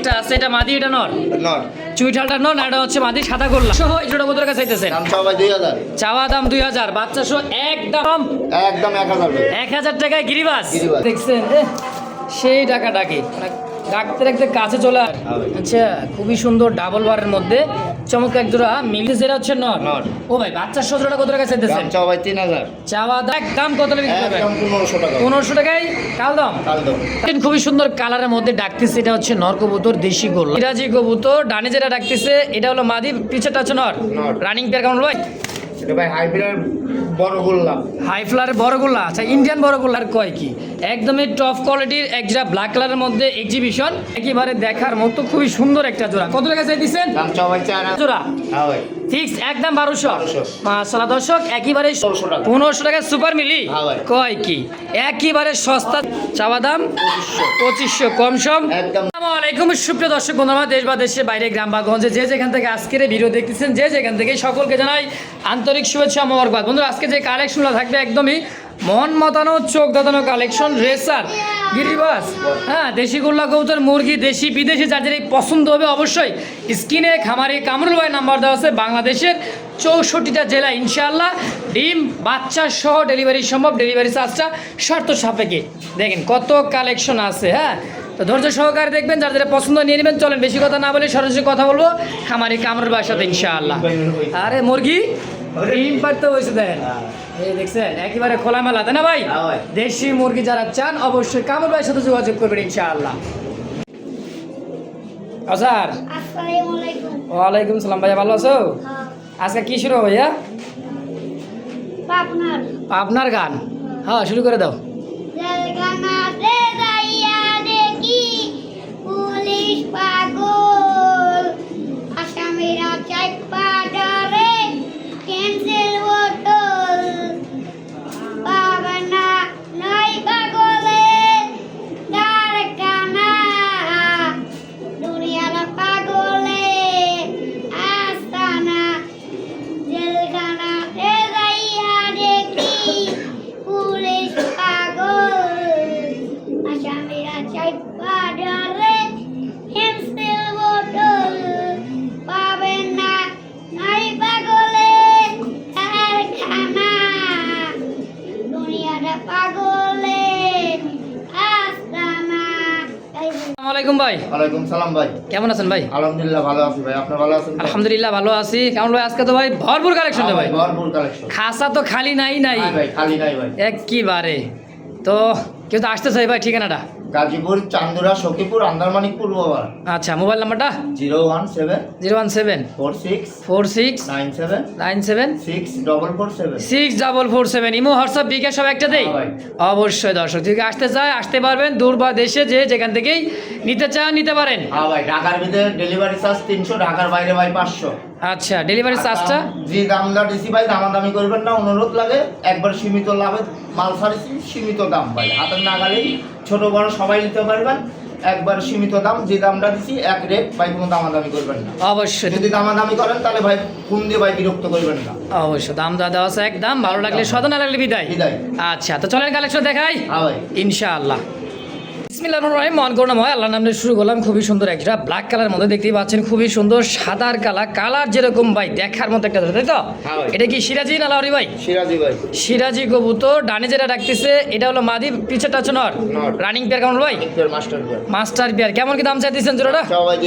একটা আছে এটা মাদি এটা নর? নর। চুইঠালটা নর এটা হচ্ছে মাদি সাদা করলাম সহ এই ছোট কত টাকা চাইতেছে দাম চাও ভাই দুই হাজার। চাওয়া দাম দুই হাজার বাচ্চা সহ একদম। একদম এক হাজার ভাই। এক হাজার টাকায় গিরিবাস। দেখছেন সেই টাকা ডাকে মানে ডাকতে ডাকতে কাছে চলে। হ্যাঁ আচ্ছা খুবই সুন্দর ডাবল বারের মধ্যে। চমৎকার এক জোড়া মিলি জেরা হচ্ছে নর। নর। ও ভাই বাচ্চা সতেরোটা কত টাকা চাইতেছেন চাও ভাই তিন হাজার। চাওয়া দাম দাম কত একদম পনেরোশো টাকা। পনেরোশো টাকায় কাল দাম? কাল খুবই সুন্দর কালারের মধ্যে ডাকতেছে এটা হচ্ছে নর কবুতর দেশি গোল ইরাজি কবুতর ডানে যেটা ডাকতেছে এটা হলো মাদি পিছেটা হচ্ছে নর। রানিং পেয়ার কেমন ভাই? এটা ভাই হাইব্রিড বড় গোল্লা। হাই ফ্লারের বড় গোল্লা? আচ্ছা ইন্ডিয়ান বড় গোল্লার কয় কি? একদমই টপ কোয়ালিটির এক ব্ল্যাক কালারের মধ্যে এক্সিবিশন একেবারে দেখার মতো খুবই সুন্দর একটা জোড়া। কত টাকা চাই দিচ্ছেন জোড়া? হ্যাঁ ফিক্স একদম বারোশো। মাসালা দর্শক একেবারে পনেরোশো টাকা। সুপার মিলি হ্যাঁ কয় কি? একেবারে সস্তা। চাওয়া দাম? পঁচিশশো। কম সম? একদম। আসসালামু আলাইকুম সুপ্রিয় দর্শক বন্ধুরা দেশ বা দেশের বাইরে গ্রাম বা গঞ্জে যে যেখান থেকে আজকের ভিডিও দেখতেছেন যে যেখান থেকে সকলকে জানাই আন্তরিক শুভেচ্ছা, মোবারকবাদ। বন্ধুরা, আজকে যে কালেকশনগুলো থাকবে একদমই মন মতানো, চোখ দাতানো কালেকশন রেসার, গিরিবাস হ্যাঁ দেশি গোল্লা, কবুতর, মুরগি, দেশি, বিদেশি, যার যেটা পছন্দ হবে অবশ্যই স্কিনে খামারি কামরুল ভাই নাম্বার দেওয়া আছে, বাংলাদেশের চৌষট্টিটা জেলা, ইনশাআল্লাহ। ডিম, বাচ্চা সহ ডেলিভারি সম্ভব ডেলিভারি চার্জটা শর্ত সাপেক্ষে। দেখেন কত কালেকশন আছে হ্যাঁ? তো ধৈর্য সহকারে দেখবেন যার যেটা পছন্দ নিয়ে নেবেন চলেন বেশি কথা না বলে সরাসরি কথা বলব। খামারি কামরুল ভাইয়ের সাথে ইনশাআল্লাহ। আরে মুরগি? ডিম পারতে হয়েছে দেখেন এই দেখছেন একেবারে খোলামেলা তাই না ভাই? হ্যাঁ দেশি মুরগি যারা চান অবশ্যই কামরুল ভাইয়ের সাথে যোগাযোগ করবেন ইনশাআল্লাহ। স্যার আসসালামু আলাইকুম ওয়ালাইকুম সালাম ভাইয়া ভালো আছো? হ্যাঁ, আজকে কি শুরু হবে ভাইয়া? পাবনার। আপনার গান। হ্যাঁ শুরু করে দাও। আলাইকুম ভাই। ওয়ালাইকুম সালাম ভাই। কেমন আছেন ভাই? আলহামদুলিল্লাহ ভালো আছি ভাই। আপনি ভালো আছেন আলহামদুলিল্লাহ ভালো আছি। কেমন ভাই আজকে তো ভাই ভরপুর কালেকশন হ্যাঁ ভাই? ভাই ভরপুর কালেকশন খাসা তো খালি নাই নাই। ভাই খালি নাই ভাই। একবারে। তো কেউ তো আসতে চাই ভাই ঠিকানাটা? গাজীপুর চান্দুরা সখীপুর আন্দারমানিকপুর বাবা আচ্ছা মোবাইল নাম্বারটা? Zero one seven zero one seven. Four six four six. Nine seven nine seven. Six double four seven. Six double four seven. Imo WhatsApp bKash সব একটা দেই? হ্যাঁ অবশ্যই দর্শক থেকে আসতে চায় আসতে পারবেন দূর বা দেশে যে যেখান থেকেই নিতে চান নিতে পারেন। হ্যাঁ ভাই ঢাকার ভিতরে ডেলিভারি চার্জ তিনশো ঢাকার বাইরে ভাই পাঁচশো। আচ্ছা ডেলিভারি চার্জটা যে দামটা দিছি ভাই দামাদামি করবেন না অনুরোধ লাগে। একবার সীমিত লাভে মাল সারিছি সীমিত দাম ভাই। হাতের নাগালেই ছোট বড় সবাই নিতে পারবেন। একবার সীমিত দাম যে দামটা দিছি এক রেট ভাই কোনো দামাদামি করবেন না। অবশ্যই। যদি দামাদামি করেন তাহলে ভাই ফোন দিয়ে ভাই বিরক্ত করবেন না। অবশ্যই দাম দা দেওয়া আছে একদম ভালো লাগলে সদা না লাগলে বিদায়। বিদায়। আচ্ছা তো চলেন কালেকশন দেখাই। হ্যাঁ ভাই। ইনশাআল্লাহ। রহিম। মন করুন আল্লাহ নামে শুরু করলাম। খুবই সুন্দর একটা ব্ল্যাক কালার মধ্যে দেখতেই পাচ্ছেন। খুবই সুন্দর সাদার কালার। কালার যেরকম ভাই দেখার মতো একটা তাই তো? হ্যাঁ এটা কি সিরাজি না লাউরি ভাই? সিরাজি ভাই। সিরাজি কবুতর। ডানে যেটা ডাকতেছে এটা হলো মাদি পিছেটা হচ্ছে নর। রানিং পেয়ার কেমন ভাই? মাস্টার পেয়ার কেমন কি দাম চাইতেছেন জোড়াটা? ভাই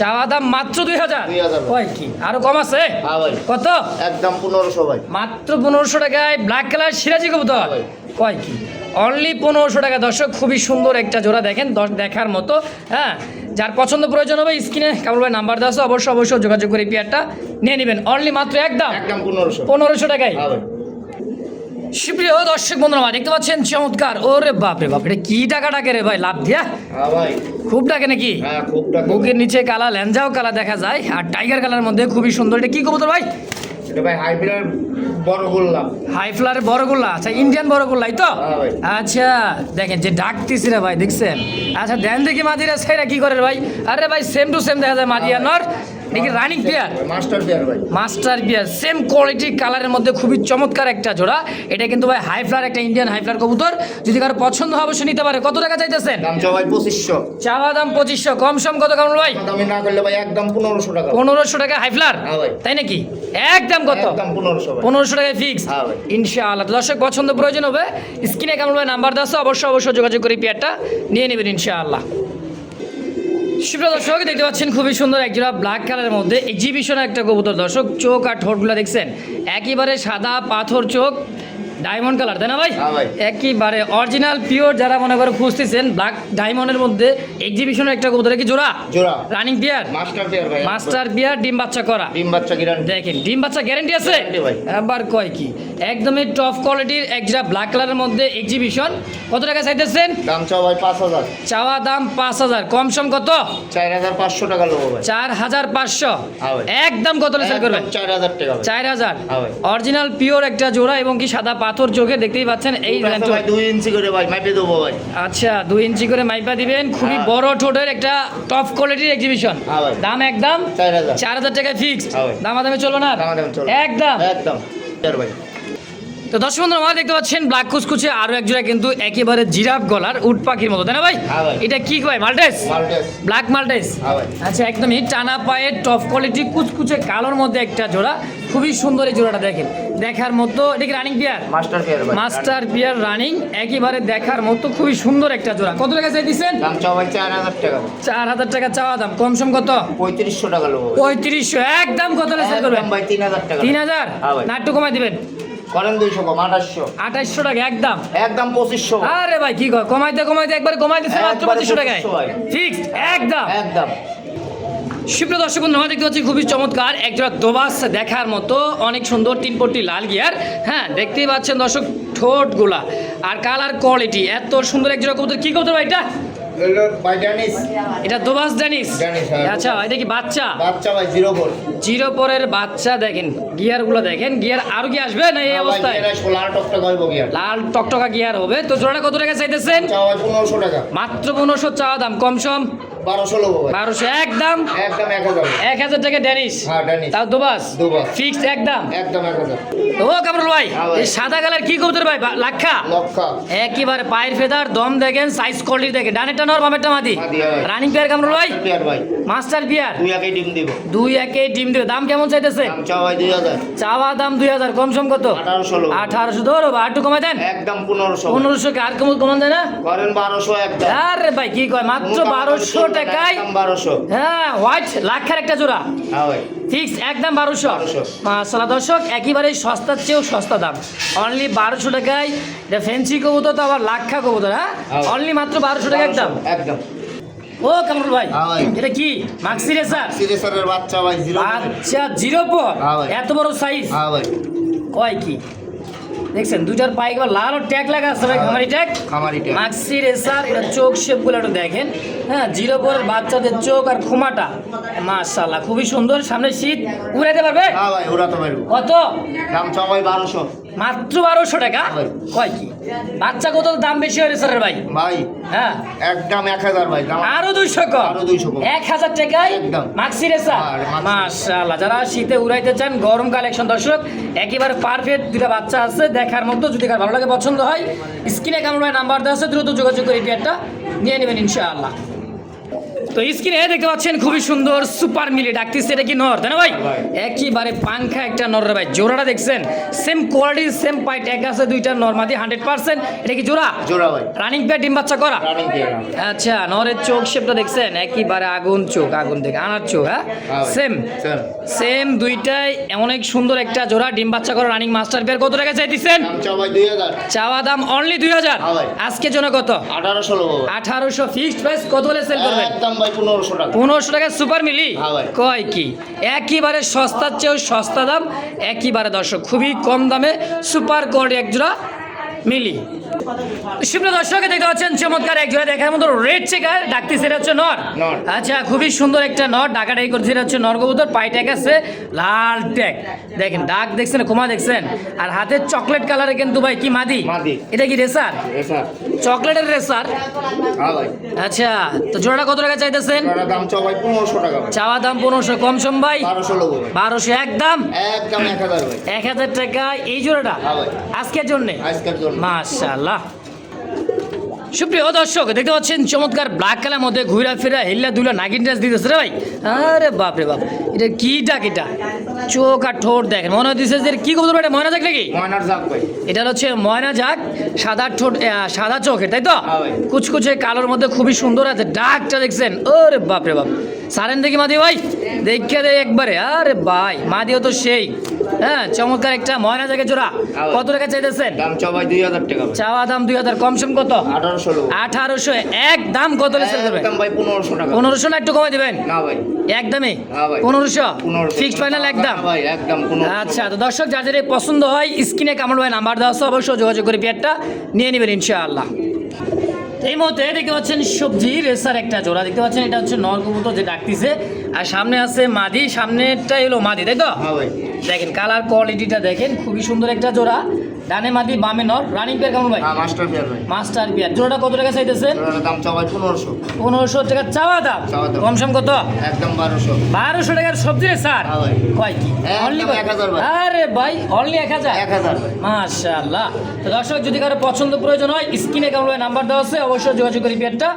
চাওয়া দাম মাত্র দুই হাজার? 2000 ওই কি আরও কম আছে? হ্যাঁ কত? একদম পনেরোশো ভাই। মাত্র পনেরোশো টাকায় ব্ল্যাক কালার সিরাজি কবুতর। ভাই। কয় কি অনলি পনেরোশো টাকা। দর্শক খুবই সুন্দর একটা জোড়া দেখেন দশ দেখার মতো হ্যাঁ? যার পছন্দ প্রয়োজন হবে স্ক্রিনে কামল ভাই নাম্বার দেওয়া অবশ্যই অবশ্যই যোগাযোগ করে পেয়ারটা নিয়ে নেবেন। অনলি মাত্র একদম? পনেরোশো। টাকায়। হ্যাঁ সুপ্রিয় দর্শক বন্ধুরা দেখতে পাচ্ছেন চমৎকার। ওরে বাপ রে বাপ এটা কি টাকা ডাকে রে ভাই লাভ দিয়া? হ্যাঁ খুব ডাকে নাকি? হ্যাঁ বুকের নিচে কালা ল্যাঞ্জাও কালা দেখা যায় আর টাইগার কালার মধ্যে খুবই সুন্দর। এটা কি কবুতর ভাই? এটা ভাই হাইব্রিড বড় গোল্লা। হাই বড় গোল্লা? আচ্ছা ইন্ডিয়ান বড় গোল্লাই তো? হ্যাঁ আচ্ছা দেখেন যে ডাকতেছি রে ভাই দেখছেন? আচ্ছা দেন দেখি মাদিরা সেরা কি করে ভাই? আরে ভাই সেম টু সেম দেখা যায় মাদিয়া নর দেখি রানিং পেয়ার মাস্টার পেয়ার ভাই। মাস্টার বিয়ার সেম কোয়ালিটির কালারের মধ্যে খুবই চমৎকার একটা জোড়া। এটা কিন্তু ভাই হাই ফ্লার একটা ইন্ডিয়ান হাই ফ্লার কবুতর। যদি কারও পছন্দ হয় অবশ্যই নিতে পারে। কত টাকা চাইতেছেন? দাম চাও ভাই পঁচিশশো। চাওয়া দাম পঁচিশশো। কম সম কত কামল ভাই? দামি না করলে ভাই একদম পনেরোশো টাকা। পনেরোশো টাকা হাই ফ্লার হ্যাঁ তাই নাকি? একদম কত? একদম পনেরোশো ভাই। পনেরোশো টাকায় ফিক্স। ইনশাআল্লাহ। দর্শক পছন্দ প্রয়োজন হবে। স্ক্রিনে কেমন ভাই নাম্বার দেওয়া অবশ্যই অবশ্যই যোগাযোগ করে পেয়ারটা নিয়ে নেবেন ইনশাআল্লাহ। সুপ্রিয় দর্শক, দেখতে পাচ্ছেন খুবই সুন্দর একজোড়া ব্ল্যাক কালারের মধ্যে এক্সিবিশন একটা কবুতর। দর্শক, চোখ আর ঠোঁটগুলো দেখছেন? একেবারে সাদা পাথর চোখ। ডায়মন্ড কালার তাই না ভাই। একেবারে অরিজিনাল পিওর যারা মনে করে খুঁজতেছেন ব্ল্যাক ডায়মন্ডের মধ্যে এক্সিবিশনের একটা কবুতর কি জোড়া? জোড়া। রানিং বিয়ার মাস্টার পেয়ার ভাই মাস্টার বিয়ার ডিম বাচ্চা করা। ডিম বাচ্চা গিরান দেখেন ডিম বাচ্চা গ্যারেন্টি আছে? ভাই। আবার কয় কি? একদমই টপ কোয়ালিটির একটা ব্ল্যাক কালারের মধ্যে এক্সিবিশন কত টাকা চাইতেছেন? দাম চাও ভাই পাঁচ হাজার। চাওয়া দাম পাঁচ হাজার। কম সম কত? চার হাজার পাঁচশো টাকা লোবো ভাই। চার হাজার পাঁচশো। হ্যাঁ ভাই। একদম কত সেল করবেন একদম চার হাজার টাকা ভাই। চার হাজার। হ্যাঁ ভাই। অরিজিনাল পিওর একটা জোড়া এবং কি সাদা পাথর চোখে দেখতেই পাচ্ছেন এই দুই ইঞ্চি করে ভাই মাইপে দেবো ভাই। আচ্ছা দুই ইঞ্চি করে মাইপা দিবেন। খুবই হ্যাঁ। বড় ঠোঁটের একটা টপ কোয়ালিটির এক্সিবিশন দাম একদম চার হাজার। টাকায় টাকা ফিক্সড হ্যাঁ। দামাদামি চলবে না একদম। একদম। ভাই। তো দর্শক বন্ধুরা আমরা দেখতে পাচ্ছেন ব্ল্যাক কুচকুচে আরও এক জোড়া কিন্তু একেবারে জিরাফ গলার উট পাখির মতো তাই না ভাই? হ্যাঁ এটা কি ভাই মাল্টেস? Black Maltese? হ্যাঁ ভাই। আচ্ছা একদমই টানা পায়ের টপ কোয়ালিটি কুচকুচে কালোর মধ্যে একটা জোড়া। খুবই সুন্দর এই জোড়াটা দেখেন। দেখার মতো এটা কি running pair master pair master pair running একেবারে দেখার মতো খুবই সুন্দর একটা জোড়া। কত টাকা চাই দিচ্ছেন চার হাজার টাকা। চার হাজার টাকা চাওয়া দাম কম সম কত? পঁয়ত্রিশশো টাকা পঁয়ত্রিশশো একদম কত সেল করবেন? তিন হাজার টাকা। তিন হাজার? হ্যাঁ। না একটু কমাই দিবেন। করেন দুইশো কম আঠাশশো। আঠাইশশো টাকা একদম। একদম পঁচিশশো আরে ভাই কি কয় কমাইতে কমাইতে একবার কমাই দিচ্ছে মাত্র পঁচিশশো টাকায়। 2500 ফিক্সড একদম। একদম। সুপ্রিয় দর্শক বন্ধু আমরা দেখতে পাচ্ছি খুবই চমৎকার একজোড়া দোবাস দেখার মতো অনেক সুন্দর তিন পট্টি লাল গিয়ার। হ্যাঁ দেখতেই পাচ্ছেন দর্শক ঠোঁটগুলা। আর কালার কোয়ালিটি এত সুন্দর একজোড়া কবুতর। কি কবুতর ভাই এটা? এটা দোবাস জানিস? হ্যাঁ। আচ্ছা এটা কি বাচ্চা? বাচ্চা ভাই জিরো বল জিরো পরের বাচ্চা দেখেন গিয়ারগুলো দেখেন গিয়ার আরও কি আসবে না এই অবস্থায়? লাল টকটকা কি লাল টকটকা গিয়ার হবে। তো জোড়াটা কত টাকা চাইতেছেন? পনেরোশো টাকা। মাত্র পনেরোশো চাওয়া দাম কম সম। বারোশো লোবো বারোশো একদম? একদম এক হাজার। এক হাজার টাকা ড্যানিশ? হ্যাঁ জানিস তাও দুবাস? দুবাস। ফিক্সড একদম? একদম এক হাজার। ও কামরুল ভাই এই সাদা কালার কি কবুতর ভাই? লাক্ষা? লক্ষা। একেবারে পায়ের ফেদার দম দেখেন সাইজ কোয়ালিটি দেখেন। ডানেরটা নর বামেরটা মাদি? মাদি। রানিং পেয়ার কামরুল ভাই? পেয়ার ভাই। মাস্টার পিয়ার দুই একে ডিম দিব। দুই একে ডিম দেবে। দাম কেমন চাইতেছে? দাম দুই হাজার। চাওয়া দাম দুই হাজার কম সম কত? আঠারোশো ধরো বা একটু কমাই দেন। একদম পনেরোশো। পনেরোশো কে আর কম কমান যায় না? করেন বারোশো একদম। আরে ভাই কি কয়? মাত্র বারোশো টাকায় হ্যাঁ হোয়াইট লাক্ষার একটা জোড়া। হ্যাঁ ফিক্স একদম বারোশো। 1200 মাসালা দর্শক একেবারে সস্তার চেয়েও সস্তা দাম। অনলি বারোশো টাকায়। এটা ফেন্সি কবুতর তো আবার লাক্ষা কবুতর হ্যাঁ? হ্যাঁ। অনলি মাত্র বারোশো টাকা একদম। একদম। ও কামরুল ভাই হ্যাঁ এটা কি? মাক্সি রেসার বাচ্চা ভাই জিরো আচ্ছা জিরো পর হ্যাঁ এত বড় সাইজ হ্যাঁ কয় কি? দেখছেন দুটার পায়ে একবার লাল ও ট্যাগ লাগা আছে ভাই খামারি ট্যাগ। খামারি ট্যাগ। মাক্সি রেসার এটা চোখ শেপগুলো একটু দেখেন। হ্যাঁ জিরো পরের বাচ্চাদের চোখ আর খুমাটা মাশাল্লাহ খুবই সুন্দর সামনে শীত উড়াইতে পারবে? হ্যাঁ ভাই উড়াতে পারবে। কত? দাম ভাই বারোশো। মাত্র বারোশো টাকা? কয় কি? বাচ্চা কত? দাম বেশি হয়ে স্যার ভাই? ভাই হ্যাঁ। একদম এক হাজার ভাই আরও দুইশো কম? আরও 200 কম। এক হাজার টাকায়? একদম। মাক্সি রেসা? হ্যাঁ। মাশাআল্লাহ যারা শীতে উড়াইতে চান গরম কালেকশন দর্শক একেবারে পারফেক্ট দুটা বাচ্চা আছে দেখার মতো যদি কার ভালো লাগে পছন্দ হয় স্ক্রিনে ভাই নাম্বার দেওয়া আছে দ্রুত যোগাযোগ করে পেয়ারটা নিয়ে নেবেন ইনশাআল্লাহ। তো স্ক্রিনে দেখতে পাচ্ছেন খুবই সুন্দর সুপার মিলি ডাকতেছে এটা কি নর তাই না ভাই? একইবারে পাংখা একটা নর রে ভাই জোড়াটা দেখছেন? সেম কোয়ালিটি সেম পাইট এক আছে দুইটা নর্মাদি হান্ড্রেড পার্সেন্ট এটা কি জোড়া? জোড়া ভাই। রানিং পেয়ার ডিম বাচ্চা করা? আচ্ছা নরের চোখ শেপটা দেখছেন? একেবারে আগুন চোখ আগুন দেখে আনার চোখ হ্যাঁ? হ্যাঁ। সেম সেম সেম দুইটাই অনেক সুন্দর একটা জোড়া ডিম বাচ্চা করা রানিং মাস্টার পেয়ার কত টাকা চাই দিচ্ছেন চাওয়া দাম অনলি দুই হাজার। হ্যাঁ ভাই। জন্য কত? আঠারোশো আঠারোশো ফিক্সড প্রাইস কত হলে সেল করবেন? একদম ভাই পনেরোশো টাকা। পনেরোশো টাকা সুপার মিলি? হ্যাঁ কয় কি? একেবারে সস্তার চেয়েও সস্তা দাম একেবারে দর্শক খুবই কম দামে সুপার কোয়ালিটি একজোড়া মিলি। সুপ্রিয় দর্শক দেখতে পাচ্ছেন চমৎকার এক জোড়া দেখার মতো রেড চেকার ডাকতে সেটা হচ্ছে নর। আচ্ছা খুবই সুন্দর একটা নর ডাকাটাই করছে এটা হচ্ছে নর কবুতর পাই ট্যাগ আছে লাল ট্যাগ। দেখেন ডাক দেখছেন কুমা দেখছেন আর হাতে চকলেট কালারে কিন্তু ভাই কি মাদি। এটা কি রেসার চকলেটের রেসার আচ্ছা তো জোড়াটা কত টাকা চাইতেছেন? চাওয়া দাম পনেরোশো কম সম ভাই? বারোশো একদম এক হাজার টাকা এই জোড়াটা? হ্যাঁ আজকের জন্যে? আজকের মাশাআল্লাহ সুপ্রিয় দর্শক দেখতে পাচ্ছেন চমৎকার ব্ল্যাক কালার মধ্যে ঘুরা ফিরা হিল্লা দুলা নাগিন ডান্স দিতেছে রে ভাই। আরে বাপ রে বাপ এটা কি ডাক এটা? চোখ আর ঠোঁট দেখেন মনে হচ্ছে যে কি ভাই, এটা ময়না যাক নাকি? ময়নার যাক ভাই। এটা হচ্ছে ময়না যাক সাদা ঠোঁট সাদা চোখের তাই তো? হ্যাঁ। কুচকুচে কালোর মধ্যে খুবই সুন্দর আছে ডাকটা দেখছেন। ওরে বাপ রে বাপ। সারেন দেখি মাদি ভাই। দেখে দে একবারে আরে ভাই মাদিও তো সেই। হ্যাঁ চমৎকার একটা ময়না জায়গায় জোড়া কত টাকা চাইতেছেন? দাম চাও ভাই দুই হাজার টাকা। চাওয়া দাম দুই হাজার কত? আঠারোশো আঠারোশো এক দাম কত ভাই পনেরোশো টাকা। পনেরোশো না একটু কমে দিবেন? না ভাই। একদমে হ্যাঁ পনেরোশো? ফিক্সড ফাইনাল একদম আচ্ছা তো দর্শক যাদের পছন্দ হয় স্ক্রিনে কামড় ভাই নাম্বার দেওয়া অবশ্যই যোগাযোগ করে পেয়ারটা নিয়ে নেবেন ইনশাআল্লাহ। এই মুহূর্তে দেখতে পাচ্ছেন সবজি রেসার একটা জোড়া। দেখতে পাচ্ছেন এটা হচ্ছে নর কবুতর যে ডাকতিছে। আর সামনে আছে মাদি সামনেরটাই হলো মাদি তাই তো? হ্যাঁ দেখেন কালার কোয়ালিটিটা দেখেন খুবই সুন্দর একটা জোড়া। ডানে মাদি বামে নর। রানিং পেয়ার কেমন ভাই? হ্যাঁ মাস্টার বিয়ার ভাই। মাস্টার পেয়ার জোড়াটা কত টাকা চাইতেছেন? দাম চাও ভাই পনেরোশো। পনেরোশো টাকা চাওয়া দাম? চাওয়া কম সম কত? একদম বারোশো। বারোশো টাকার সবজি রে স্যার? হ্যাঁ। কয় কি? অনলি। আরে ভাই অনলি এক হাজার? এক হাজার মাশাআল্লাহ। তো দর্শক যদি কারও পছন্দ প্রয়োজন হয় স্ক্রিনে কেমন নাম্বার দেওয়া আছে অবশ্যই যোগাযোগ করে পেয়ারটা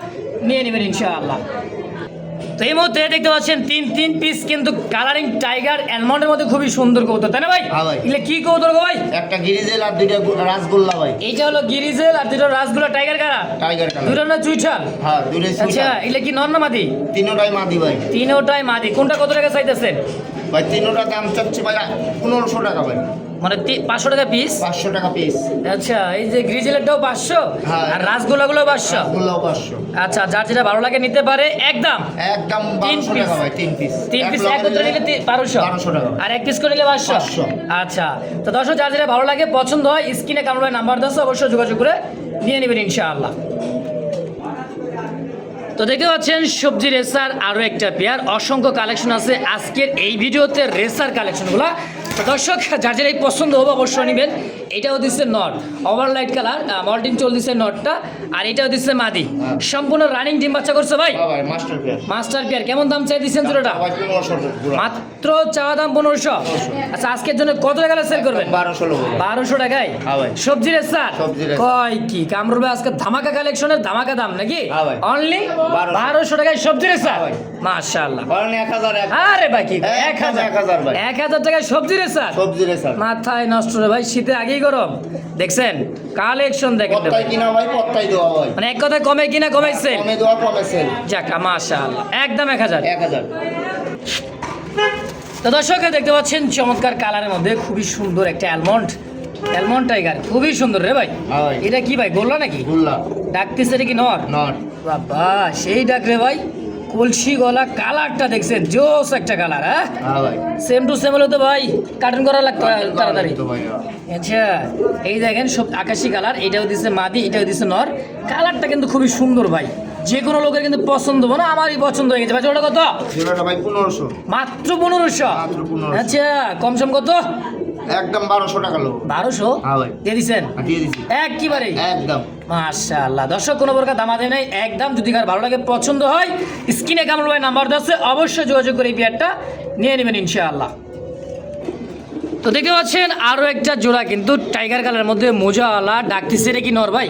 নিয়ে নেবেন ইনশাআল্লাহ। তো এই মুহূর্তে দেখতে পাচ্ছেন তিন তিন পিস কিন্তু কালারিং টাইগার অ্যালমন্ডের মধ্যে খুবই সুন্দর কৌতুক তাই না ভাই? হ্যাঁ এগুলো কি কৌতুক ভাই? একটা গিরিজেল আর দুইটা রাসগোল্লা ভাই। এইটা হলো গিরিজেল আর দুটো রাসগুলো টাইগার কালার টাইগার দুটো না চুইঠাল হ্যাঁ দুইটাই আচ্ছা এগুলো কি নর না মাদি? তিনোটাই মাদি ভাই। তিনোটাই মাদি। কোনটা কত টাকা চাইতেছেন? ভাই তিনোটা দাম চাচ্ছি ভাই পনেরোশো টাকা ভাই। মানে পাঁচশো টাকা পিস পাঁচশো টাকা পিস আচ্ছা এই যে গ্রিজেলেরটাও পাঁচশো? হ্যাঁ। আর পাঁচশো? পাঁচশো। আচ্ছা যার যেটা ভালো লাগে নিতে পারে একদম। একদম তিন তিন পিস তিন পিস একত্রে নিলে তি- বারোশো। বারোশো টাকা। আর এক পিস করে নিলে পাঁচশো। আচ্ছা তো দর্শক যার যেটা ভালো লাগে পছন্দ হয় স্ক্রিনে নাম্বার দশ অবশ্যই যোগাযোগ করে নিয়ে নেবেন ইনশাআল্লাহ। তো দেখতে পাচ্ছেন সবজি রেসার আরও একটা পেয়ার অসংখ্য কালেকশন আছে। আজকের এই ভিডিওতে রেসার কালেকশনগুলো দর্শক যার যার এই পছন্দ হবে অবশ্যই নেবেন। এটাও দিচ্ছে নট। ওভারলাইট কালার মল্টিন চল দিচ্ছে নটটা আর এটাও দিচ্ছে মাদি। হ্যাঁ। সম্পূর্ণ রানিং ডিম বাচ্চা করছে ভাই? হ্যাঁ মাস্টার পেয়ার কেমন দাম চাই দিচ্ছেন জোড়াটা? মাত্র চাওয়া দাম পনেরোশো। আচ্ছা আজকের জন্য কত টাকা সেল করবেন? বারোশো বারোশো টাকায়? হ্যাঁ সবজি রে স্যার? কয় কি? কামরুল ভাই আজকে ধামাকা কালেকশনের ধামাকা দাম নাকি? হ্যাঁ অনলি বারোশো। টাকায় সবজি রে স্যার? হ্যাঁ মাশাআল্লাহ। আরে ভাই কি? একদম এক হাজার। এক হাজার টাকায় সবজি রে স্যার। মাথায় নষ্ট রে ভাই শীতে আগেই গরম। দেখছেন? কালেকশন দেখেন কিনা ভাই পত্তাই দেওয়া ভাই। মানে এক কথায় কমে কিনা কমাইছে কমে দেওয়া কমে যাক মাশাআল্লাহ। একদম এক হাজার। এক হাজার। তো দর্শক দেখতে পাচ্ছেন চমৎকার কালারের মধ্যে খুবই সুন্দর একটা অ্যালমন্ড অ্যালমন্ড টাইগার খুবই সুন্দর রে ভাই। এটা কি ভাই গোল্লা নাকি? গুল্লা। ডাকতেছে এটা কি নর। নট বাবা সেই ডাক রে ভাই। কলসি গলা কালারটা দেখছেন জোস একটা কালার হ্যাঁ? হ্যাঁ সেম টু সেম হলো তো ভাই কার্টুন করা লাগতো তাড়াতাড়ি। আচ্ছা এই দেখেন সব আকাশি কালার এটাও দিচ্ছে মাদি এটাও দিচ্ছে নর। কালারটা কিন্তু খুবই সুন্দর ভাই। যে কোনো লোকের কিন্তু পছন্দ হবে না আমারই পছন্দ হয়ে গেছে। ভাই ওটা কত? মাত্র পনেরোশো। মাত্র 1500 আচ্ছা কম সম কত? একদম বারোশো টাকা লোক। বারোশো? হ্যাঁ দিয়ে দিচ্ছেন দিয়ে দিচ্ছি একেবারে? একদম। মাশাআল্লাহ। দর্শক কোনো প্রকার দামাদে নেই। একদম যদি কার ভালো লাগে পছন্দ হয় স্ক্রিনে কামল ভাই নাম্বার দশে অবশ্যই যোগাযোগ করে এই বিয়ারটা নিয়ে নেবেন ইনশাআল্লাহ। তো দেখতে পাচ্ছেন আরও একটা জোড়া কিন্তু টাইগার কালারের মধ্যে মোজাওয়ালা ডাকতেছে। রে কি নর ভাই।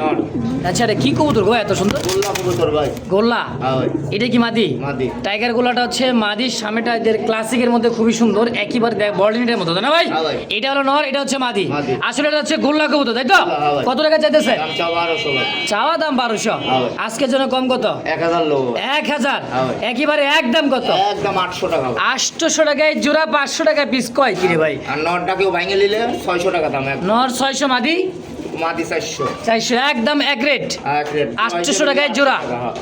আচ্ছা রে কি কবুতর গো এত সুন্দর? গোল্লা কবুতর ভাই। গোল্লা? হ্যাঁ এটা কি মাদি? মাদি। টাইগার গোলাটা হচ্ছে মাদির সামনেটা এদের ক্লাসিকের মধ্যে খুবই সুন্দর একইবার দেখ মতো না ভাই? হ্যাঁ এটা হলো নর এটা হচ্ছে মাদি। মাদি। আসলে এটা হচ্ছে গোল্লা কবুতর তাই তো? হ্যাঁ কত টাকা চাইতেছে? ভাই। চাওয়া দাম বারোশো। ভাই। আজকের জন্য কম কত? এক হাজার এক হাজার? ভাই। একেবারে একদম কত? একদম আটশো টাকা ভাই। আটশোশো টাকায় জোড়া পাঁচশো টাকা পিস কয় কিরে ভাই? আর নটটা কেউ ভাঙে নিলে ছয়শো টাকা দাম নর ছয়শো মাদি? মাদি চারশো চারশো একদম এক রেট এক রেট 800 টাকায় জোড়া। হ্যাঁ।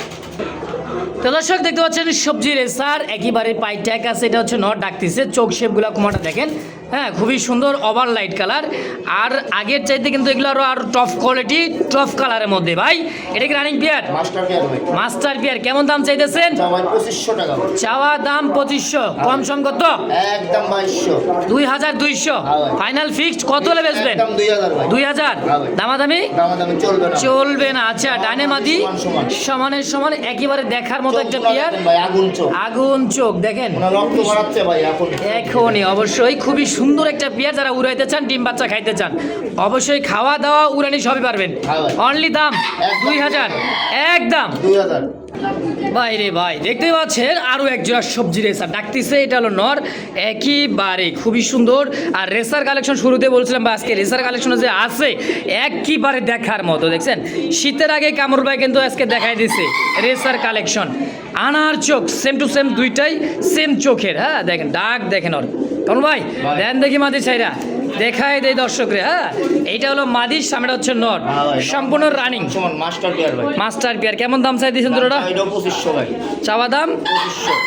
তো দর্শক দেখতে পাচ্ছেন সবজি রেসার একেবারে পাই ট্যাগ আছে এটা হচ্ছে নট ডাকতেছে চোখ শেপগুলো কমাটা দেখেন হ্যাঁ খুবই সুন্দর ওভার লাইট কালার। আর আগের চাইতে কিন্তু এগুলো আরও আর টপ কোয়ালিটি টপ কালারের মধ্যে। ভাই এটা কি রানিং পেয়ার মাস্টার পেয়ার ভাই মাস্টার পেয়ার কেমন দাম চাইতেছেন? চাওয়া দাম পঁচিশশো। কম সম কত? একদম দুই হাজার দুইশো। হ্যাঁ। ফাইনাল ফিক্সড কত হলে বেচবেন? একদম দুই হাজার হ্যাঁ। দামাদামি? চলবে না। চলবে না। আচ্ছা ডানে মাদি? সমান সমান। সমানের সমান একেবারে দেখার মতো একটা পেয়ার ভাই আগুন চোখ। আগুন চোখ দেখেন। ওনার রক্ত বাড়াচ্ছে ভাই এখন এখনই অবশ্যই। খুবই সুন্দর একটা পেয়ার যারা উড়াইতে চান ডিম বাচ্চা খাইতে চান অবশ্যই খাওয়া দাওয়া উড়ানি সবই পারবেন। অনলি দাম দুই হাজার। একদম ভাই রে ভাই দেখতে পাচ্ছেন আরও এক জোড়া সবজি রেসার। ডাকতেছে এটা হলো নর। একইবারে খুবই সুন্দর। আর রেসার কালেকশন শুরুতে বলছিলাম বা আজকে রেসার কালেকশন যে আছে একইবারে দেখার মতো দেখছেন? শীতের আগে কামড় ভাই কিন্তু আজকে দেখাই দিছে রেসার কালেকশন। আনার চোখ সেম টু সেম দুইটাই সেম চোখের হ্যাঁ? দেখেন ডাক দেখেন ওর। কামড় ভাই। দেন দেখি মাদি ছাইরা। দেখাই দেয় দর্শকরে হ্যাঁ? এইটা হলো মাদির সামনে হচ্ছে হ্যাঁ সম্পূর্ণ রানিং। সমান মাস্টার পেয়ার ভাই। Master pair. কেমন দাম চাই দিয়েছেন তোরা পঁচিশশো ভাই। চাওয়া দাম?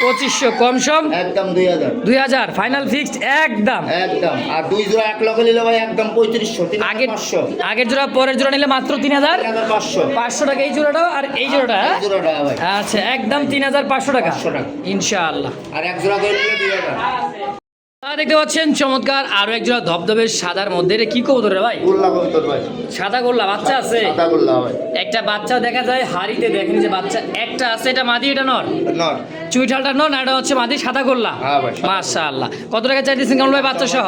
পঁচিশশো। কম সম? একদম দুই হাজার। দুই হাজার ফাইনাল ফিক্সড একদম। একদম। আর দুই জোড়া এক লগে নিলে ভাই একদম পঁয়ত্রিশশো আগের পাঁচশো। আগের জোড়া পরের জোড়া নিলে মাত্র তিন হাজার? পাঁচশো। পাঁচশো টাকা এই জোড়াটাও আর এই জোড়াটা হ্যাঁ? জোড়াটা ভাই। আচ্ছা একদম তিন হাজার পাঁচশো টাকা। 500 টাকা। ইনশাআল্লাহ। আর এক জোড়া করে নিলে দুই হাজার। দেখতে পাচ্ছেন চমৎকার আরও এক ধবধবে সাদার মধ্যে। কি কবুতর ধরে ভাই? সাদা গোল্লা বাচ্চা আছে? একটা বাচ্চা দেখা যায় হাড়িতে দেখেন যে বাচ্চা। একটা আছে এটা মাদি এটা নর? নর। চুইঠালটা নর না এটা হচ্ছে মাদি সাদা গোল্লা? মাসা আল্লাহ মাশাআল্লাহ। কত টাকা চাই দিয়েছেন কেমন ভাই বাচ্চা সহ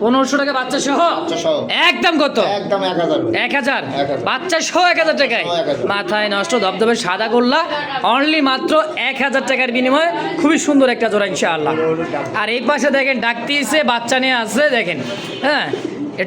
পনেরোশো টাকা বাচ্চা সহ? একদম কত? একদম এক হাজার। বাচ্চা সহ এক হাজার টাকায়। মাথায় নষ্ট ধবধবে সাদা গোল্লা অনলি মাত্র এক হাজার টাকার বিনিময়ে খুবই সুন্দর একটা জোড়া ইনশাআল্লাহ। আর এই পাশে দেখেন ডাকতেছে বাচ্চা নিয়ে আসছে দেখেন। হ্যাঁ?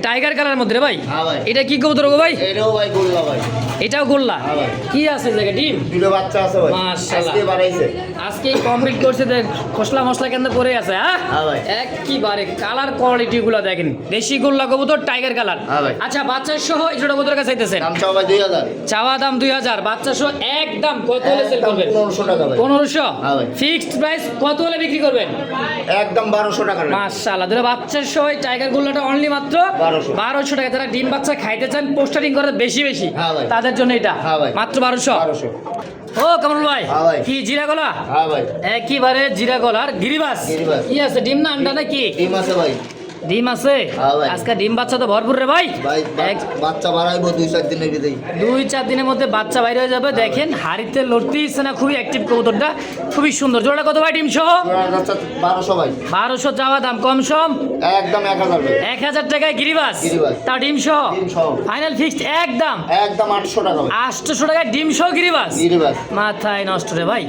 টাইগার কালার মধ্যে রে ভাই? হ্যাঁ এটা কি কবুতর গো ভাই? এটাও ভাই গোল্লা ভাই। এটাও গোল্লা? হ্যাঁ কি আছে জায়গা ডিম? দুটো বাচ্চা আছে ভাই। মাশাআল্লাহ। আজকে বাড়াইছে। আজকে কমপ্লিট করছে দেখ খসলা মশলা কেন্দ্র করে আছে হ্যাঁ? হ্যাঁ ভাই। একইবারে কালার কোয়ালিটি গুলো দেখেন। দেশি গোল্লা কবুতর টাইগার কালার হ্যাঁ আচ্ছা বাচ্চা সহ এই জোড়া কবুতর কাছে চাইতেছেন দাম চাও ভাই দুই হাজার। চাওয়া দাম দুই হাজার বাচ্চা সহ একদম কত হলে সেল করবেন? পনেরোশো টাকা ভাই। পনেরোশো? হ্যাঁ ভাই। ফিক্সড প্রাইস কত হলে বিক্রি করবেন? একদম বারোশো টাকা মাশাআল্লাহ দুটো বাচ্চার সহ টাইগার গোল্লাটা অনলি মাত্র 1200 বারোশো। টাকা। যারা ডিম বাচ্চা খাইতে চান পোস্টারিং করে বেশি বেশি। হ্যাঁ তাদের জন্য এটা। হ্যাঁ মাত্র বারোশো। ও কামরুল ভাই। হ্যাঁ কি জিরা গলা? একইবারে একেবারে জিরা গলার গিরিবাস। গিরিবাস। কি আছে ডিম না আন্ডা না কি ডিম আছে ভাই। ডিম আছে? হ্যাঁ আজকে ডিম বাচ্চা তো ভরপুর রে ভাই। বাচ্চা বাড়াইবো দুই চার দিনের ভিতরেই। দুই চার দিনের মধ্যে বাচ্চা বাইরে হয়ে যাবে। দেখেন হাড়িতে লড়তেই ইচ্ছে না খুবই অ্যাক্টিভ কবুতরটা। খুবই সুন্দর। জোড়া কত ভাই ডিম সহ বারোশো ভাই। বারোশো যাওয়া দাম কম সম? একদম এক হাজার এক হাজার টাকায় গিরিবাস। তাও ডিম সহ ফাইনাল ফিক্সড একদম? একদম আটশো টাকা ভাই। আটশোশো টাকায় ডিম সহ গিরিবাস? গিরিবাস। মাথায় নষ্ট রে ভাই।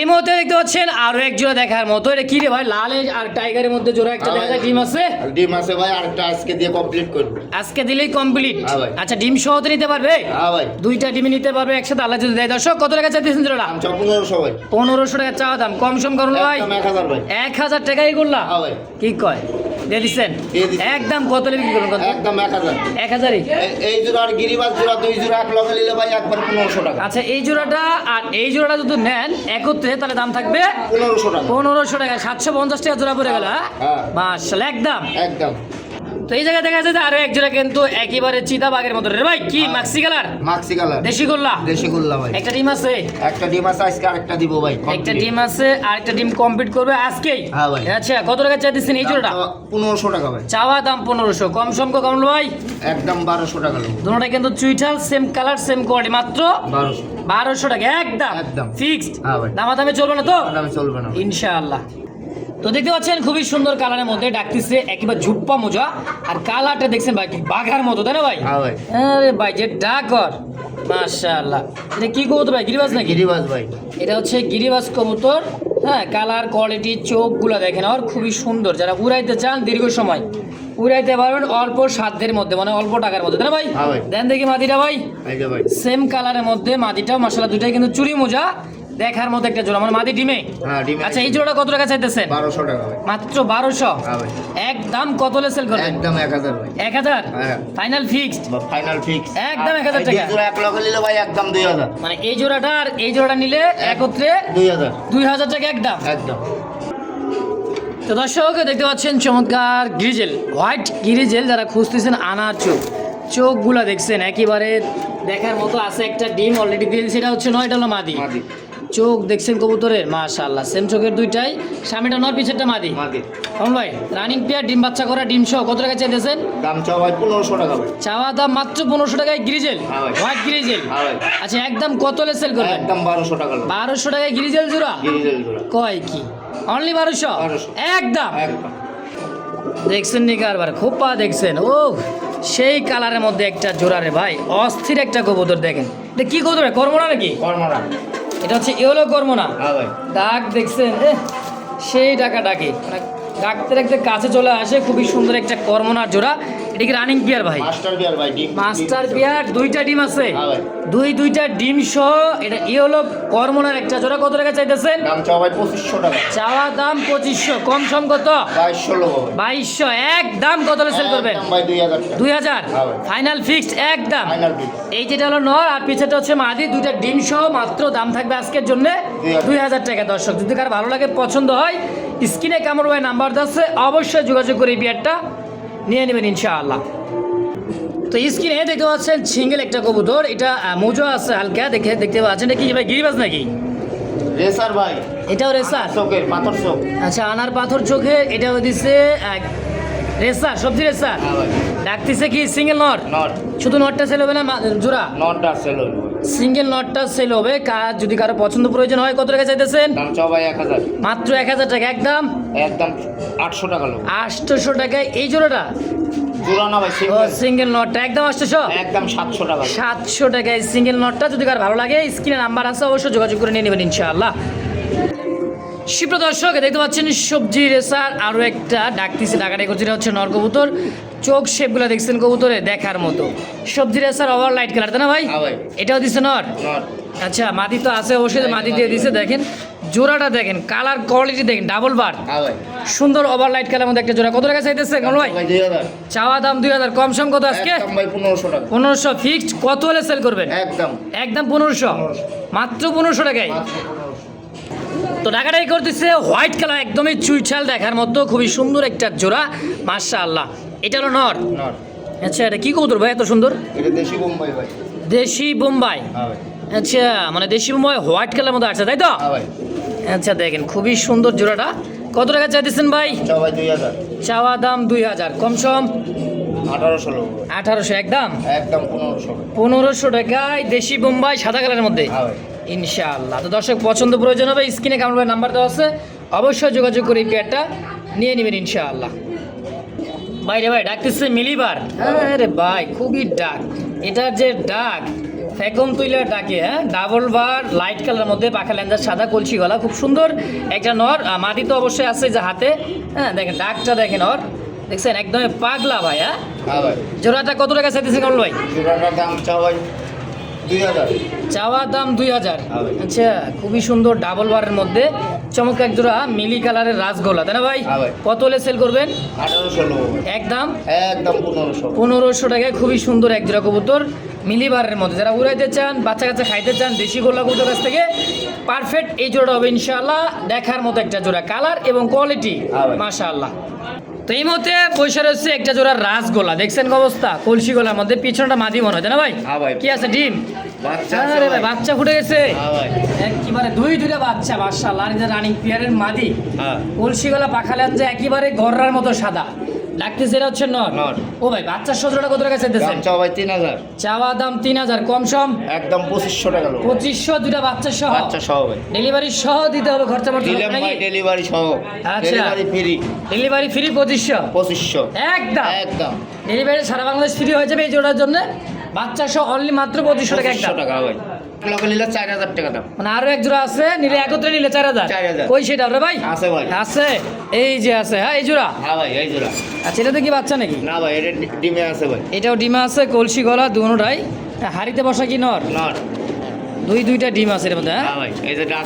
এই মুহূর্তে দেখতে পাচ্ছেন আরও এক জোড়া দেখার মতো। এটা কি রে ভাই? লাল আর টাইগারের মধ্যে জোড়া একটা দেখা যায়? ডিম আছে? ডিম আছে ভাই আরেকটা আজকে দিয়ে কমপ্লিট করব। আজকে দিলেই কমপ্লিট হ্যাঁ আচ্ছা ডিম সহ নিতে পারবে? হ্যাঁ ভাই। দুইটা ডিম নিতে পারবে একসাথে আল্লাহ যদি দেয়। দর্শক কত টাকা চাইতেছেন জোড়া দাম চাও পনেরোশো ভাই। পনেরোশো টাকা চাওয়া দাম। কম সম করুন ভাই। একদম এক হাজার ভাই। এক হাজার টাকাই করলাম। হ্যাঁ ভাই। কি কয়? দিয়ে দিচ্ছেন একদম কত লেগে একদম এক হাজার। এক হাজারই? এই জোড়া আর গিরিবাস জোড়া দুই জোড়া এক লগে নিলে ভাই একবার পনেরোশো টাকা। আচ্ছা এই জোড়াটা আর এই জোড়াটা যদি নেন একত্রে তাহলে দাম থাকবে পনেরোশো টাকা। পনেরোশো টাকা সাতশো পঞ্চাশ টাকা জোড়া পড়ে গেল হ্যাঁ? হ্যাঁ। মার্শাল একদম একদম তো এই জায়গায় দেখা যাচ্ছে আরও এক জোড়া কিন্তু একেবারে চিতা বাঘের মতো। রে ভাই কি। মাক্সি কালার মাক্সি কালার দেশি গোল্লা? দেশি গুল্লা ভাই। একটা ডিম আছে? একটা ডিম আছে আজকে আরেকটা দিব ভাই। একটা ডিম আছে আর একটা ডিম কমপ্লিট করবে আজকেই? হ্যাঁ ভাই। আচ্ছা কত টাকা চাইতেছেন এই জোড়াটা? পনেরোশো টাকা ভাই। চাওয়া দাম পনেরোশো কম সম কমলো ভাই। একদম বারোশো টাকা লোক দুটোটা কিন্তু চুইঠাল সেম কালার সেম কোয়ালিটি মাত্র বারোশো। বারোশো টাকা একদম। একদম। ফিক্সড হ্যাঁ ভাই। দামাদামে চলবে না তো? দামে চলবে না ইনশাআল্লাহ। তো দেখতে পাচ্ছেন খুবই সুন্দর কালারের মধ্যে ডাকতেছে একেবারে ঝুপ্পা মোজা। আর কালারটা দেখছেন ভাই বাঘার মতো তাই না ভাই? হ্যাঁ ভাই। আরে ভাই যে ডাকর মাশাআল্লাহ। এটা কি কবুতর ভাই গিরিবাজ নাকি? গিরিবাস ভাই। এটা হচ্ছে গিরিবাজ কবুতর। হ্যাঁ কালার কোয়ালিটি চোখগুলো দেখেন আর খুবই সুন্দর। যারা উড়াইতে চান দীর্ঘ সময় উড়াইতে পারবেন অল্প সাধ্যের মধ্যে মানে অল্প টাকার মধ্যে তাই ভাই? হ্যাঁ দেন দেখি মাদিটা ভাই। ভাই। সেম কালারের মধ্যে মাদিটাও মাসালা দুটাই কিন্তু চুরি মোজা। দেখার মতো একটা জোড়া মানে মাদি ডিমে? হ্যাঁ ডিম আচ্ছা এই জোড়াটা কত টাকা চাইতেছেন? বারোশো টাকা মাত্র বারোশো? হ্যাঁ ভাই। একদম কত হলে সেল করবেন? একদম এক হাজার ভাই। এক হাজার? হ্যাঁ। ফাইনাল ফিক্সড ফাইনাল ফিক্স একদম 1000 টাকা। এক লগে নিলে ভাই একদম দুই হাজার। মানে এই জোড়াটা আর এই জোড়াটা নিলে একত্রে দুই হাজার। দুই হাজার টাকা একদম। একদম। তো দর্শক দেখতে পাচ্ছেন চমৎকার গ্রিজেল হোয়াইট গ্রিজেল যারা খুঁজতেছেন আনার চোখ। চোখগুলা দেখছেন একেবারে দেখার মতো আছে একটা ডিম অলরেডি দিয়ে দিয়েছে, সেটা হচ্ছে নয়টা হলো মাদি। মাদি। চোখ দেখছেন কবুতরের মাশাআল্লাহ সেম চোখের দুইটাই। সামনেটা নর পিছেরটা মাদি? মাদি। কমল ভাই রানিং পেয়ার ডিম বাচ্চা করা ডিম সহ কত টাকা চাইতেছেন? দাম চাও ভাই পনেরোশো টাকা ভাই। চাওয়া দাম মাত্র পনেরোশো টাকায় গ্রিজেল হ্যাঁ ভাই। হোয়াইট গ্রিজেল হ্যাঁ। আচ্ছা একদম কত হলে সেল করবেন? একদম বারোশো টাকা বারোশো টাকায় গ্রিজেল জোড়া? গিরিজেল জোড়া। কয় কি? অনলি বারোশো? 1200 একদম? দেখছেন নি কারবার? খোপা দেখছেন। ও সেই কালারের মধ্যে একটা জোড়া রে ভাই। অস্থির একটা কবুতর দেখেন। কি কবুতর রে? কর্মনা নাকি? কর্মরা। এটা হচ্ছে ইয়েলো কর্মনা না? ডাক দেখছেন? এহ, সেই ডাকা ডাকে মানে ডাকতে ডাকতে কাছে চলে আসে খুবই সুন্দর একটা কর্মনার জোড়া। এটা কি রানিং পিয়ার ভাই? মাস্টার বিয়ার ভাই ডিম মাস্টার পিয়ার দুইটা ডিম আছে। হ্যাঁ দুই দুইটা ডিম সহ এটা ইয়েলো কর্মনার একটা জোড়া। কত টাকা চাইতেছেন? দাম চাও ভাই পঁচিশশো টাকা। চাওয়া দাম পঁচিশশো কম সম কত? বাইশশো লোক। ভাই বাইশশো এক দাম কত সেল করবেন? ভাই দুই হাজার টাকা। দুই হাজার? হ্যাঁ ভাই। ফাইনাল ফিক্সড একদম ফাইনাল এই যেটা হলো নর আর পিছেটা হচ্ছে মাদি দুইটা ডিম সহ মাত্র দাম থাকবে আজকের জন্য দুই হাজার। দুই হাজার টাকা। দর্শক যদি কার ভালো লাগে পছন্দ হয় স্ক্রিনে কামড় ভাই নাম্বার আছে অবশ্যই যোগাযোগ করে বিয়ারটা নিয়ে নেবেন ইনশাআল্লাহ। তো স্ক্রিনে দেখতে পাচ্ছেন সিঙ্গেল একটা কবুতর এটা মোজো আছে হালকা দেখে দেখতে পাচ্ছেন। এটা কি ভাই গিরিবাজ নাকি? রেসার ভাই। এটাও রেসার? চোখের পাথর চোখ। আচ্ছা আনার পাথর চোখে এটাও দিছে রেসার সবজি রেসার? হ্যাঁ ডাকতেছে কি সিঙ্গেল নট নট শুধু নটটা সেল হবে না জোড়া? নটটা সেল ভাই সিঙ্গেল নটটা সেল হবে। কার যদি কারও পছন্দ প্রয়োজন হয় কত টাকা চাইতেছেন? দাম ভাই এক হাজার। মাত্র এক হাজার টাকা একদম? একদম আটশো টাকা লোক। আটশোশো টাকায় এই জোড়াটা? সিঙ্গেল নটটা একদম আটশোশো? একদম সাতশো টাকা। সাতশো টাকায় সিঙ্গেল নটটা যদি কার ভালো লাগে স্ক্রিনে নাম্বার আছে অবশ্যই যোগাযোগ করে নিয়ে নেবেন ইনশাআল্লাহ। শিপ্র দর্শক দেখতে পাচ্ছেন সবজি রেসার আরও একটা ডাকতিছে ডাকাটাই করছে হচ্ছে নর কবুতর চোখ শেপগুলো দেখছেন কবুতরে দেখার মতো। সবজি রেসার ওভার লাইট কালার তাই না ভাই? হ্যাঁ এটাও দিচ্ছে নর? নট আচ্ছা মাটি তো আছে অবশ্যই মাটি দিয়ে দিছে দেখেন। জোড়াটা দেখেন কালার কোয়ালিটি দেখেন ডাবল বার হ্যাঁ সুন্দর ওভার লাইট কালার মধ্যে একটা জোড়া। কত টাকা চাইতেছে কমল ভাই? চাওয়া দাম দুই হাজার কম সম কত আজকে? একদম ভাই পনেরোশো ফিক্সড কত হলে সেল করবেন? একদম। একদম পনেরোশো। মাত্র পনেরোশো টাকায়। মাত্র 1500 তো ঢাকাটাই করতেছে হোয়াইট কালার একদমই চুইছাল দেখার মতো খুবই সুন্দর একটা জোড়া মাশা আল্লাহ এটা হলো নর। আচ্ছা এটা কি কবুতর ভাই এত সুন্দর? এটা দেশি বোম্বাই ভাই। দেশি বোম্বাই? হ্যাঁ আচ্ছা মানে দেশি বোম্বাই হোয়াইট কালার মধ্যে আছে তাই তো? হ্যাঁ আচ্ছা দেখেন খুবই সুন্দর জোড়াটা। কত টাকা চাইতেছেন ভাই? চাও ভাই চাওয়া দাম দুই হাজার কম সম? আঠারোশো একদম? পনেরোশো। টাকায় দেশি বোম্বাই সাদা কালারের মধ্যে? হ্যাঁ ইনশাআল্লাহ। তো দর্শক পছন্দ প্রয়োজন হবে স্ক্রিনে কামড় নাম্বার দেওয়া আছে। অবশ্যই যোগাযোগ করে এই পেয়ারটা নিয়ে নেবেন ইনশাআল্লাহ। বাইরে ভাই ডাকতেছে মিলিবার। আরে ভাই খুবই ডাক। এটার যে ডাক ফেকম তুইলার ডাকে হ্যাঁ? ডাবল বার লাইট কালার মধ্যে পাখা লেন্দার সাদা কলসি গলা খুব সুন্দর। একটা নর মাটি তো অবশ্যই আছে যে হাতে। হ্যাঁ দেখেন ডাকটা দেখেন নর দেখছেন একদমই পাগলা ভাই হ্যাঁ? হ্যাঁ জোড়াটা কত টাকা চাইতেছে কমল ভাই? জোড়াটার দাম চা ভাই? চাওয়া দাম দুই হাজার। আচ্ছা খুবই সুন্দর ডাবল বারের মধ্যে। চমক এক জোড়া মিলি কালারের রাসগোলা তাই না ভাই? হ্যাঁ কত হলে সেল করবেন? একদম একদম পনেরোশো। পনেরোশো টাকায় খুবই সুন্দর এক জোড়া কবুতর মিলি বারের মধ্যে। যারা উড়াইতে চান বাচ্চা কাচ্চা খাইতে চান দেশি গোল্লা কবুতর কাছ থেকে পারফেক্ট এই জোড়া হবে ইনশাআল্লাহ। দেখার মতো একটা জোড়া। কালার এবং কোয়ালিটি হ্যাঁ। মাশাআল্লাহ। তো এই মুহূর্তে পয়সা রয়েছে একটা জোড়ার রাসগোলা দেখছেন অবস্থা? কলসি গোলার মধ্যে পিছনটা মাদি মনে হয় না ভাই? হ্যাঁ কি আছে ডিম? বাচ্চা ভাই ভাই। বাচ্চা ফুটে গেছে। হ্যাঁ একেবারে দুই দুইটা বাচ্চা এই যে রানিং পিয়ারের মাদি। কলসি কলসিগলা পাখালে হচ্ছে একেবারে গররার মতো সাদা। এটা হচ্ছে নর। ও ভাই বাচ্চার সজোটা কত টাকা ভাই তিন হাজার। চাওয়া দাম তিন হাজার কম সম? একদম পঁচিশশো টাকা পঁচিশশো দুটা বাচ্চা সহ? বাচ্চা সহ ভাই। ডেলিভারি সহ দিতে হবে খরচা ডেলিভারি সহ। আচ্ছা। ডেলিভারি ফ্রি ডেলিভারি ফ্রি পঁচিশশো? পঁচিশশো। একদম। একদম। ডেলিভারি সারা বাংলাদেশ ফ্রি হয়ে যাবে এই জোড়ার জন্য। বাচ্চা সহ অনলি মাত্র পঁচিশশো টাকা একটা টাকা ভাই। লগে নিলে চার হাজার টাকা দাম। মানে আরও এক জোড়া আছে নিলে একত্রে নিলে চার হাজার? 4,000 ওই সেটা রে ভাই? আছে ভাই। আছে। এই যে আছে হ্যাঁ এই জোড়া? হ্যাঁ ভাই এই জোড়া। আচ্ছা এটাতে কি বাচ্চা নাকি? না ভাই এটা ডিমে আছে ভাই। এটাও ডিমা আছে কলসি গলা দুটাই হাড়িতে বসা কি নর? নট দুই দুইটা ডিম আছে এর মধ্যে হ্যাঁ? হ্যাঁ ভাই এই যে ডাক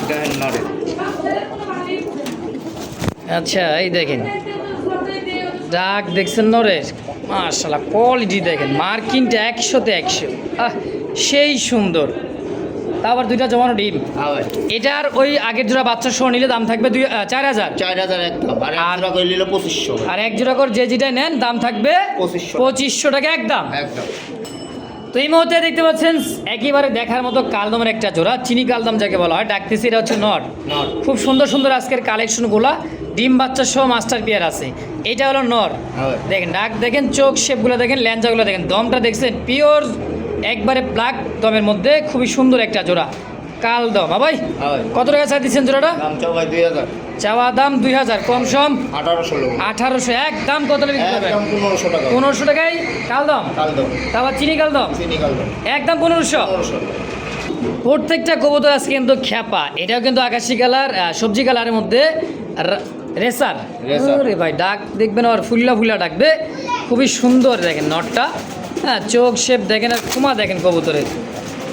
আচ্ছা এই দেখেন। ডাক দেখছেন নরের মার্শাল্লাহ কোয়ালিটি দেখেন মার্কিনটা একশোতে একশো। আহ সেই সুন্দর। তা আবার দুইটা জমানো ডিম? হ্যাঁ এটার ওই আগের জোড়া বাচ্চা সহ নিলে দাম থাকবে দুই চার হাজার? চার হাজার একদম। আর এক জোড়া করে নিলে পঁচিশশো আর এক জোড়া করে যে যেটা নেন দাম থাকবে পঁচিশশো। পঁচিশশো টাকা একদম। একদম। তো এই মুহূর্তে দেখতে পাচ্ছেন একেবারে দেখার মতো কালদমের একটা জোড়া চিনি কালদম যাকে বলা হয় ডাকতেছি এটা হচ্ছে নট। নট। খুব সুন্দর সুন্দর আজকের কালেকশনগুলো ডিম বাচ্চা সহ মাস্টার পিয়ার আছে। এটা হলো নর হ্যাঁ। দেখেন ডাক দেখেন চোখ শেপগুলো দেখেন ল্যাঞ্জাগুলো দেখেন দমটা দেখছেন পিওর একবারে ব্ল্যাক দমের মধ্যে খুবই সুন্দর একটা জোড়া। কাল দম। আ ভাই হ্যাঁ কত টাকা চাই দিচ্ছেন জোড়াটা? চাওয়া দাম দুই হাজার কম সম আঠারোশো এক দাম কত পনেরোশো টাকায় কাল দম? তারপর চিনি কাল দম? একদম পনেরোশো? প্রত্যেকটা কবুতর আজকে কিন্তু খ্যাপা। এটাও কিন্তু আকাশি কালার সবজি কালারের মধ্যে রেসার। রে ভাই ডাক দেখবেন আর ফুল্লা ফুল্লা ডাকবে। খুবই সুন্দর দেখেন নটটা। হ্যাঁ চোখ শেপ দেখেন আর কুমা দেখেন কবুতরের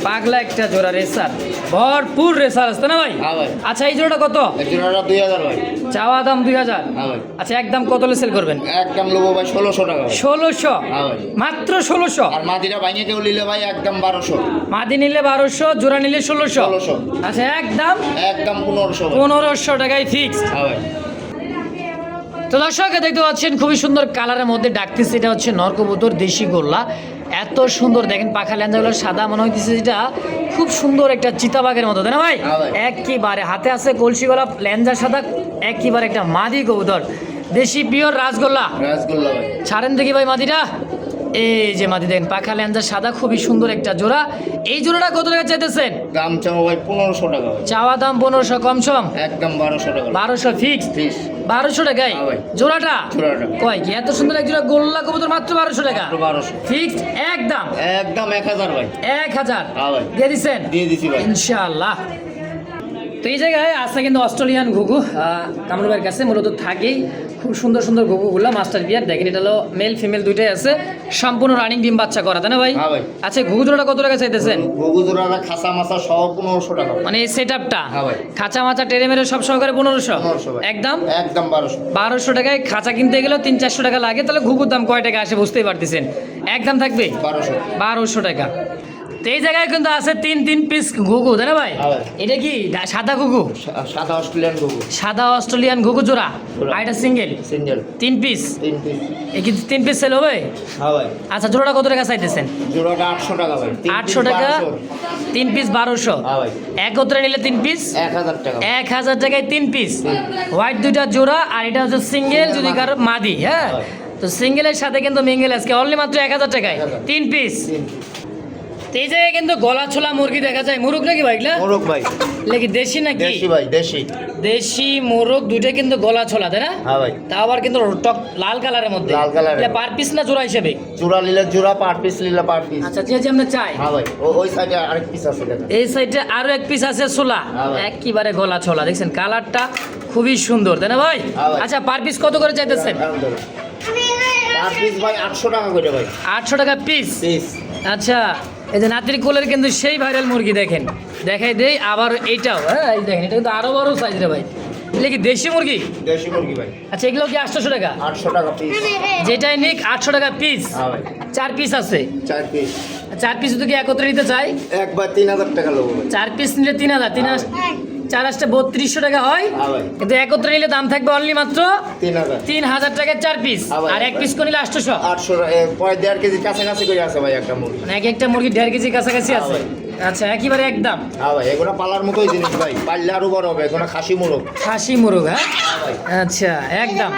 পাগলা একটা জোড়া রেসার ভরপুর রেসার আসতে না ভাই? হ্যাঁ আচ্ছা এই জোড়াটা কত? জোড়াটা দুই হাজার ভাই। চাওয়া দাম দুই হাজার? হ্যাঁ ভাই। আচ্ছা একদম কত সেল করবেন? একদম লোবো ভাই ষোলোশো টাকা ভাই। ষোলোশো? হ্যাঁ ভাই। মাত্র ষোলোশো? আর মাদিরা ভাঙে কেউ নিলে ভাই একদম বারোশো। মাদি নিলে বারোশো জোড়া নিলে ষোলোশো? আচ্ছা একদম একদম পনেরোশো ভাই। পনেরোশো টাকায় ফিক্সড হ্যাঁ ভাই। তো দর্শক দেখতে পাচ্ছেন খুবই সুন্দর কালারের মধ্যে ডাকতেছে এটা হচ্ছে নরকবুতর দেশি গোল্লা। এত সুন্দর দেখেন পাখা ল্যাঞ্জাগুলো সাদা মনে হইতেছে যেটা খুব সুন্দর একটা চিতাবাগের মতো তাই না ভাই? হ্যাঁ ভাই। একেবারে হাতে আছে কলসি গোলাপ ল্যাঞ্জা সাদা একেবারে একটা মাদি কবুতর। দেশি পিওর রাসগোল্লা। রাসগোল্লা ভাই। ছাড়েন দেখি ভাই মাদিটা। এই যে মাদি দেখেন পাখা ল্যাঞ্জা সাদা খুবই সুন্দর একটা জোড়া। এই জোড়াটা কত টাকা চাইতেছেন? দাম চাও ভাই পনেরোশো টাকা চাওয়া দাম পনেরোশো কম সম? একদম বারোশো টাকা। বারোশো ফিক্স ত্রিশ বারোশো টাকায়। হ্যাঁ জোড়াটা। কয় কি? এত সুন্দর এক জোড়া গোল্লা কবুতর মাত্র বারোশো টাকা। বারোশো। ফিক্সড একদম। একদম এক হাজার ভাই। এক হাজার। হ্যাঁ দিয়ে দিচ্ছেন দিয়ে দিচ্ছি ভাই। ইনশাআল্লাহ। তো এই জায়গায় আছে কিন্তু অস্ট্রেলিয়ান ঘুঘু কামরুবার কাছে মূলত থাকেই। খুব সুন্দর সুন্দর ঘুঘুগুলো মাস্টার বিয়ার দেখেন এটা হলো মেল ফিমেল দুইটাই আছে। সম্পূর্ণ রানিং ডিম বাচ্চা করা তাই না ভাই? হ্যাঁ আচ্ছা ঘুঘু জোড়াটা কত টাকা চাইতেছেন? গরু জোড়াটা খাসা মাসা সহ পনেরোশো টাকা মানে এই সেট আপটা হ্যাঁ খাঁচা মাচা টেরে মেরে সব সহকারে পনেরোশো? পনেরোশো একদম? একদম বারোশো। বারোশো টাকায় খাঁচা কিনতে গেলেও তিন চারশো টাকা লাগে তাহলে ঘুঘুর দাম কয় টাকা আসে বুঝতেই পারতেছেন। একদম থাকবে? বারোশো। বারোশো টাকা। তো এই জায়গায় কিন্তু আছে তিন তিন পিস ঘুঘু তাই না ভাই? হ্যাঁ এটা কি? সাদা ঘুঘু? সাদা অস্ট্রেলিয়ান গরু সাদা অস্ট্রেলিয়ান ঘুঘু জোড়া। আর এটা সিঙ্গেল সিঙ্গেল তিন পিস তিন পিস এই কি তিন পিস সেল হবে? হ্যাঁ আচ্ছা জোড়াটা কত টাকা চাইতেছেন? জোড়াটা আটশো টাকা ভাই। আটশো টাকা? তিন পিস বারোশো? হ্যাঁ একত্রে নিলে তিন পিস এক হাজার টাকা। এক হাজার টাকায় তিন পিস হোয়াইট দুইটা জোড়া আর এটা হচ্ছে সিঙ্গেল যদি কারও মাদি হ্যাঁ? তো সিঙ্গেলের সাথে কিন্তু মিঙ্গেল আজকে অনলি মাত্র এক হাজার টাকায়। তিন পিস তো এই জায়গায় কিন্তু গলা ছোলা মুরগি দেখা যায়। মুরগ নাকি ভাইগুলা মোরগ ভাই। লেকি দেশি নাকি? দেশি ভাই দেশি। দেশি মোরগ দুইটা কিন্তু গলা ছোলা তাই না? হ্যাঁ ভাই। তা আবার কিন্তু টক লাল কালারের মধ্যে। লাল কালারের। পার পিস না জোড়া হিসেবে? জোড়া নিলে জোড়া পার পিস নিলে পার পিস। আচ্ছা যে যে আমরা চাই হ্যাঁ ভাই ওই সাইডে আরেক পিস আছে এই সাইডে আরও এক পিস আছে ছোলা। হ্যাঁ ভাই। একেবারে গলা ছোলা দেখছেন? কালারটা খুবই সুন্দর তাই না ভাই? হ্যাঁ ভাই। আচ্ছা পার পিস কত করে চাইতেছেন? পার পিস ভাই আটশো টাকা করে ভাই। আটশো টাকা পিস পিস আচ্ছা। এই যে নাতির কোলের কিন্তু সেই ভাইরাল মুরগি দেখেন। দেখাই দেই আবার এইটাও হ্যাঁ এই দেখেন এটা কিন্তু আরও বড় সাইজ রে ভাই। এগুলো কি দেশি মুরগি? দেশি মুরগি ভাই। আচ্ছা এগুলো কি আটশোশো টাকা? আটশো টাকা পিস যেটাই নিক আটশো টাকা পিস হ্যাঁ ভাই। চার পিস আছে। চার পিস চার পিস যদি একত্রে নিতে চাই? একবার তিন হাজার টাকা লোক চার পিস নিলে তিন হাজার তিন হাজার। চার আসতে বত্রিশশো টাকা হয়। হ্যাঁ কিন্তু একত্রে নিলে দাম থাকবে অনলি মাত্র তিন হাজার। তিন হাজার টাকার চার পিস আর এক পিস করে নিলে আটশোশো। আটশো পরে দেড় কেজি কাছাকাছি করে আছে ভাই একটা মুরগি। মানে এক একটা মুরগি দেড় কেজি কাছাকাছি আছে। আচ্ছা একেবারে একদম হ্যাঁ ভাই এগুলো পালার মতোই জিনিস ভাই। পাল্লে আরও বড় হবে এগুলো খাসি মুরগ। খাসি মুরগ হ্যাঁ? হ্যাঁ আচ্ছা একদম